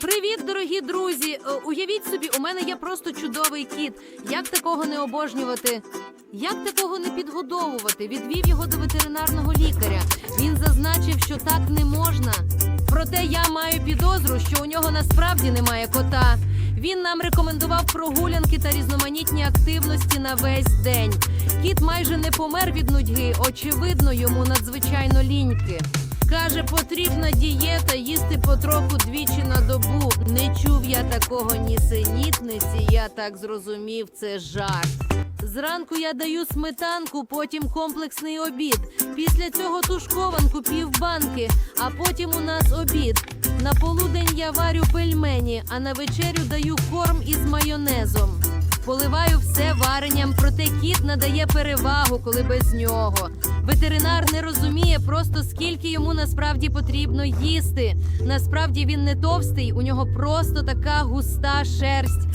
Привіт, дорогі друзі! Е, Уявіть собі, у мене є просто чудовий кіт. Як такого не обожнювати? Як такого не підгодовувати? Відвів його до ветеринарного лікаря. Він зазначив, що так не можна. Проте я маю підозру, що у нього насправді немає кота. Він нам рекомендував прогулянки та різноманітні активності на весь день. Кіт майже не помер від нудьги. Очевидно, йому надзвичайно ліньки. Каже, потрібна дієта, їсти потроху двічі на добу. Я такого нісенітниці, я так зрозумів, це жарт. Зранку я даю сметанку, потім комплексний обід. Після цього тушкованку півбанки, а потім у нас обід. На полудень я варю пельмені, а на вечерю даю корм із майонезом. Поливаю все варенням, проте кіт надає перевагу, коли без нього. Ветеринар не розуміє просто скільки йому насправді потрібно їсти. Насправді він не товстий, у нього просто така густа шерсть.